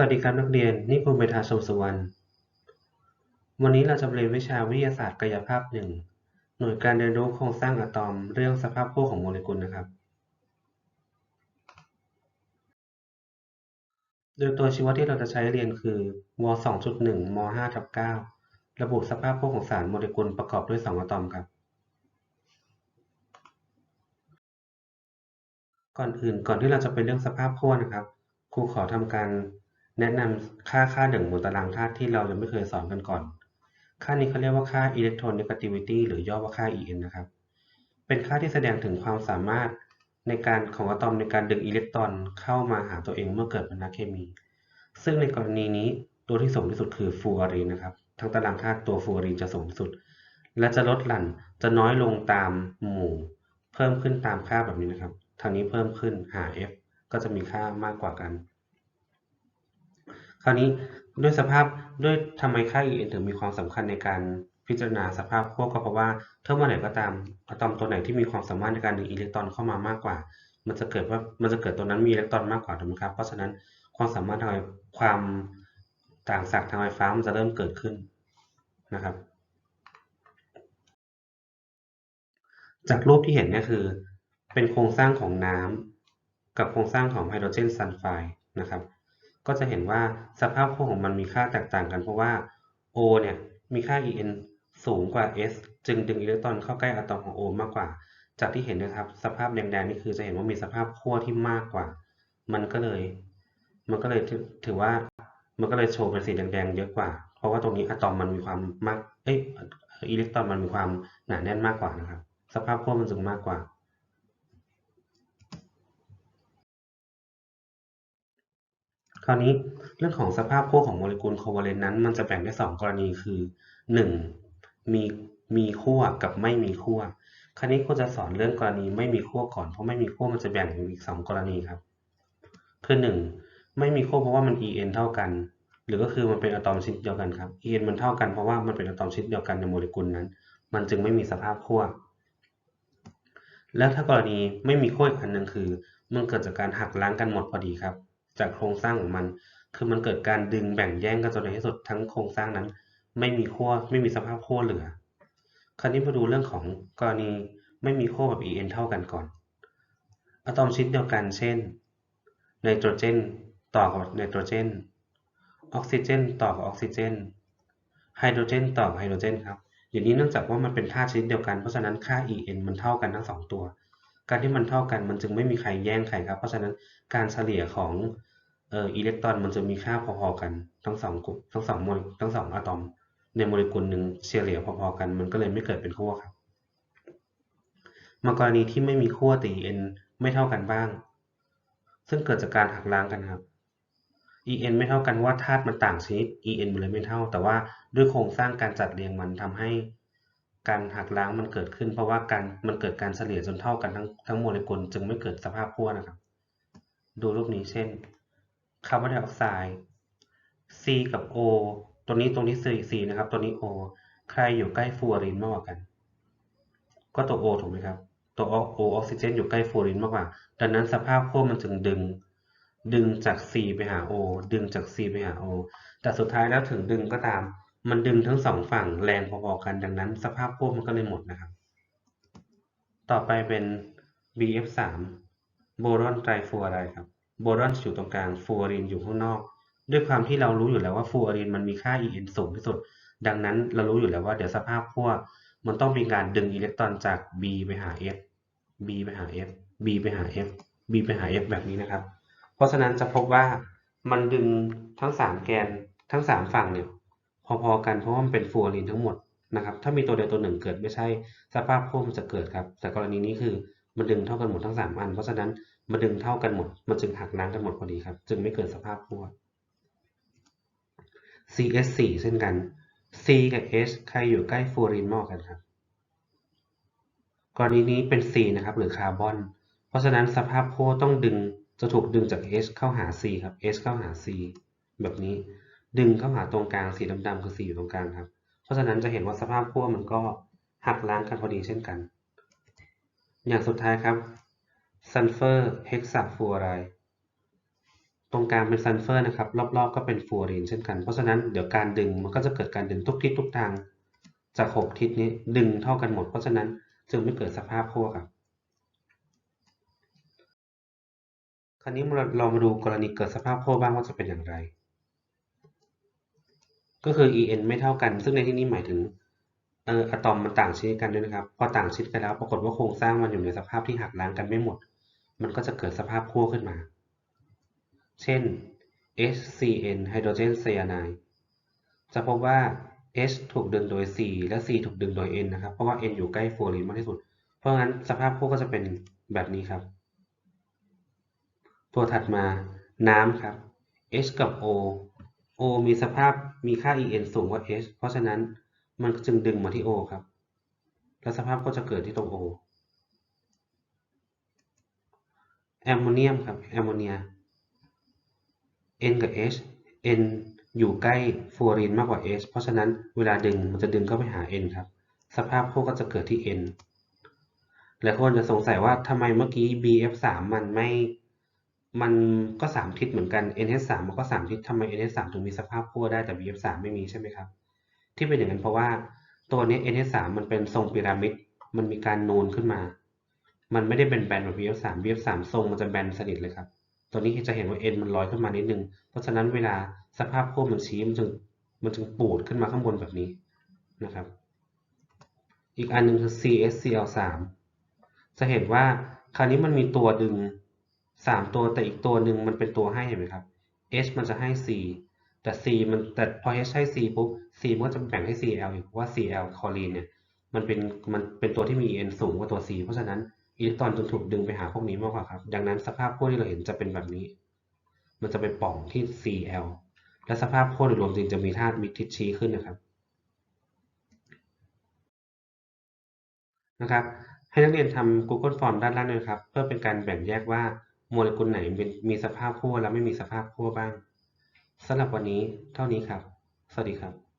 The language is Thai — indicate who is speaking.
Speaker 1: วัสดีครับนักเรียน นี่ภูมิเมธาชมสุวรรณ วันนี้เราจะเรียนวิชาวิทยาศาสตร์กายภาพหนึ่ง หน่วยการเรียนรู้โครงสร้างอะตอม เรื่องสภาพขั้ของโมเลกุลนะครับ โดยตัวชี้วัดที่เราจะใช้เรียนคือว2.1ม5ทับ9ระบุสภาพขั้ของสารโมเลกุลประกอบด้วย 2อะตอมครับ ก่อนอื่นก่อนที่เราจะไปเรื่องสภาพขั้นะครับครูขอทำการ แนะนำค่าค่าหนึ่งบนตารางธาตุที่เรายังไม่เคยสอนกันก่อน ค่านี้เขาเรียกว่าค่า electronegativity หรือย่อว่าค่า En นะครับ เป็นค่าที่แสดงถึงความสามารถในการของอะตอมในการดึงอิเล็กตรอนเข้ามาหาตัวเองเมื่อเกิดปฏิกิริยาเคมี ซึ่งในกรณีนี้ตัวที่สูงที่สุดคือฟลูออรีนนะครับ ทั้งตารางธาตุตัวฟลูออรีนจะสูงที่สุด และจะลดหลั่นจะน้อยลงตามหมู่ เพิ่มขึ้นตามค่าแบบนี้นะครับ ทางนี้เพิ่มขึ้นหา f ก็จะมีค่ามากกว่ากัน คราวนี้ด้วยสภาพด้วยทำไมค่า En ถึงมีความสำคัญในการพิจารณาสภาพขั้วก็เพราะว่าถ้าเมื่อไหร่ก็ตามอะตอมตัวไหนที่มีความสามารถในการดึงอิเล็กตรอนเข้ามามากกว่า มันจะเกิดว่ามันจะเกิดตัวนั้นมีอิเล็กตรอนมากกว่าถูกไหมครับ เพราะฉะนั้นความสามารถทางความต่างศักย์ทางไฟฟ้ามันจะเริ่มเกิดขึ้นนะครับ จากรูปที่เห็นเนี่ยคือ เป็นโครงสร้างของน้ำกับโครงสร้างของไฮโดรเจนซัลไฟด์นะครับ ก็จะเห็นว่าสภาพขั้วของมันมีค่าแตกต่างกันเพราะว่า O เนี่ยมีค่า En สูงกว่า S จึงดึงอิเล็กตรอนเข้าใกล้อะตอมของ O มากกว่า จากที่เห็นนะครับสภาพแดงๆนี่คือจะเห็นว่ามีสภาพขั้วที่มากกว่า มันก็เลย มันก็เลยถือว่ามันก็เลยโชว์เป็นสีแดงๆเยอะกว่า เพราะว่าตรงนี้อะตอมมันมีความมาก เอ้ยอิเล็กตรอนมันมีความหนาแน่นมากกว่านะครับ สภาพขั้วมันจึงมากกว่า ราวนี้เรื่องของสภาพขั้วของโมเลกุลโคเวเลนต์นั้น มันจะแบ่งได้2กรณีคือ 1. มีมีขั้วกับไม่มีขั้วคราวนี้ครูจะสอนเรื่องกรณีไม่มีขั้วก่อนเพราะไม่มีขั้วมันจะแบ่งเป็นอีก 2 กรณีครับ คือ 1. ไม่มีขั้วเพราะว่ามัน En เท่ากัน หรือก็คือมันเป็นอะตอมชนิดเดียวกันครับ En มันเท่ากันเพราะว่ามันเป็นอะตอมชนิดเดียวกันในโมเลกุลนั้น มันจึงไม่มีสภาพขั้วแล้วถ้ากรณีไม่มีขั้วอีกอันหนึ่งคือมันเกิดจากการหักล้างกันหมดพอดีครับ จากโครงสร้างของมัน คือมันเกิดการดึงแบ่งแย่งกันจนในที่สุดทั้งโครงสร้างนั้น ไม่มีขั้วไม่มีสภาพขั้วเหลือ คราวนี้มาดูเรื่องของกรณีไม่มีขั้วแบบ En เท่ากันก่อน อะตอมชนิดเดียวกันเช่นไนโตรเจนต่อกับไนโตรเจน ออกซิเจนต่อกับออกซิเจน ไฮโดรเจนต่อกับไฮโดรเจนครับ อย่างนี้เนื่องจากว่ามันเป็นธาตุชนิดเดียวกัน เพราะฉะนั้นค่า En มันเท่ากันทั้งสองตัว การที่มันเท่ากันมันจึงไม่มีใครแย่งใครครับ เพราะฉะนั้นการเฉลี่ยของเอ่ออิเล็กตรอนมันจะมีค่าพอๆกันทั้งสองกลุ่มทั้งสองโมลทั้งสองอะตอม ในโมเลกุลหนึ่งเฉลี่ยพอๆกัน มันก็เลยไม่เกิดเป็นขั้วครับมากรณีที่ไม่มีขั้วแต่ En ไม่เท่ากันบ้าง ซึ่งเกิดจากการหักล้างกันครับ En ไม่เท่ากันว่าธาตุมันต่างชนิด En มันเลยไม่เท่า แต่ว่าด้วยโครงสร้างการจัดเรียงมันทำให้ การหักล้างมันเกิดขึ้น เพราะว่าการมันเกิดการเฉลี่ยจนเท่ากันทั้งทั้งโมเลกุลจึงไม่เกิดสภาพขั้วนะครับ ดูรูปนี้เช่นคาร์บอนไดออกไซด์ C กับ O ตัวนี้ตรงนี้ C C นะครับ ตัวนี้ O ใครอยู่ใกล้ฟลูออรีนมากกว่ากัน ก็ตัว O ถูกไหมครับ ตัว O ออกซิเจนอยู่ใกล้ฟลูออรีนมากกว่า ดังนั้นสภาพขั้วมันจึงดึง ดึงจาก C ไปหา O ดึงจาก C ไปหา O แต่สุดท้ายแล้วถึงดึงก็ตาม มันดึงทั้งสองฝั่งแรงพอๆกันดังนั้น สภาพขั้วมันก็เลยหมดนะครับ ต่อไปเป็น BF3 โบรอนไตรฟลูออไรด์ครับ โบรอนอยู่ตรงกลางฟลูออรีนอยู่ข้างนอก ด้วยความที่เรารู้อยู่แล้วว่าฟลูออรีนมันมีค่า En สูงที่สุด ดังนั้นเรารู้อยู่แล้วว่าเดี๋ยวสภาพขั้วมันต้องมีการดึงอิเล็กตรอนจาก B ไปหา F B ไปหา F B ไปหา F B ไปหา F แบบนี้นะครับ เพราะฉะนั้นจะพบว่ามันดึงทั้ง 3 แกนทั้ง 3 ฝั่งเนี่ย พอๆกันเพราะว่ามันเป็นฟลูออรีนทั้งหมดนะครับ ถ้ามีตัวใดตัวหนึ่งเกิดไม่ใช่สภาพขั้วมันจะเกิดครับ แต่กรณีนี้คือมันดึงเท่ากันหมดทั้ง 3 อัน เพราะฉะนั้นมันดึงเท่ากันหมด มันจึงหักล้างกันหมดพอดีครับ จึงไม่เกิดสภาพขั้ว CS4 เช่นกัน C กับ H ใครอยู่ใกล้ฟลูออรีนมากกันครับ กรณีนี้เป็น C นะครับ หรือคาร์บอน เพราะฉะนั้นสภาพขั้วต้องดึงจะถูกดึงจาก H เข้าหา C ครับ H เข้าหา C แบบนี้ ดึงเข้าหาตรงกลางสีดำๆคือ C อยู่ตรงกลางครับ เพราะฉะนั้นจะเห็นว่าสภาพขั้วมันก็หักล้างกันพอดีเช่นกัน อย่างสุดท้ายครับซัลเฟอร์เฮกซาฟลูออไรด์ตรงกลางเป็นซัลเฟอร์นะครับ รอบๆ ก็เป็นฟลูออรีนเช่นกัน เพราะฉะนั้นเดี๋ยวการดึงมันก็จะเกิดการดึงทุกทิศทุกทางจากหกทิศนี้ดึงเท่ากันหมด เพราะฉะนั้นจึงไม่เกิดสภาพขั้วครับ คราวนี้เราเรามาดูกรณีเกิดสภาพขั้วบ้างว่าจะเป็นอย่างไร ก็คือ En ไม่เท่ากัน ซึ่งในที่นี้หมายถึงเอออะตอมมันต่างชนิดกันด้วยนะครับ พอต่างชนิดกันแล้วปรากฏว่าโครงสร้างมันอยู่ในสภาพที่หักล้างกันไม่หมด มันก็จะเกิดสภาพขั้วขึ้นมา เช่น HCN ไฮโดรเจนไซยาไนด์จะพบว่า H ถูกดึงโดย C และ C ถูกดึงโดย N นะครับ เพราะว่า N อยู่ใกล้ฟลูออรีนมากที่สุด เพราะงั้นสภาพขั้วก็จะเป็นแบบนี้ครับ ตัวถัดมาน้ำครับ H กับ O O มีสภาพมีค่า En สูงกว่า H เพราะฉะนั้นมันจึงดึงมาที่ O ครับ และสภาพก็จะเกิดที่ตรง O แอมโมเนียมครับแอมโมเนีย N กับ H N อยู่ใกล้ฟูออรีนมากกว่า H เพราะฉะนั้นเวลาดึงมันจะดึงเข้าไปหา N ครับ สภาพพวกก็จะเกิดที่ N หลายคนจะสงสัยว่าทำไมเมื่อกี้ BF3 มันไม่ มันก็สามทิศเหมือนกัน NH3 มันก็สามทิศทำไม NH3 ถึงมีสภาพขั้วได้แต่ BF3 ไม่มีใช่ไหมครับ ที่เป็นอย่างนั้นเพราะว่าตัวนี้ NH3 มันเป็นทรงพีระมิด มันมีการนูนขึ้นมา มันไม่ได้เป็นแบนแบบ BF3 BF3 ทรงมันจะแบนสนิทเลยครับ ตัวนี้จะเห็นว่า N มันลอยขึ้นมานิดนึง เพราะฉะนั้นเวลาสภาพขั้วมันชี้มันจึงมันจึงปูดขึ้นมาข้างบนแบบนี้นะครับ อีกอันหนึ่งคือ CSCl3 จะเห็นว่าคราวนี้มันมีตัวดึง 3ตัวแต่อีกตัวหนึ่งมันเป็นตัวให้เห็นไหมครับ H มันจะให้ C แต่ C มันแต่พอ H ให้ C ปุ๊บ C มันก็จะแบ่งให้ Cl อีกว่า Cl คอลีนเนี่ยมันเป็นมันเป็นตัวที่มี En สูงกว่าตัว C เพราะฉะนั้นอิเล็กตรอนจึงถูกดึงไปหาพวกนี้มากกว่าครับ ดังนั้นสภาพขั้วที่เราเห็นจะเป็นแบบนี้ มันจะไปป่องที่ Cl และสภาพขั้วโดยรวมจริงจะมีธาตุมิทิศชี้ขึ้นนะครับนะครับ ให้นักเรียนทำ Google Form ด้านล่างด้วยครับ เพื่อเป็นการแบ่งแยกว่า โมเลกุลไหนมีสภาพขั้วและไม่มีสภาพขั้วบ้างสำหรับวันนี้เท่านี้ครับ สวัสดีครับ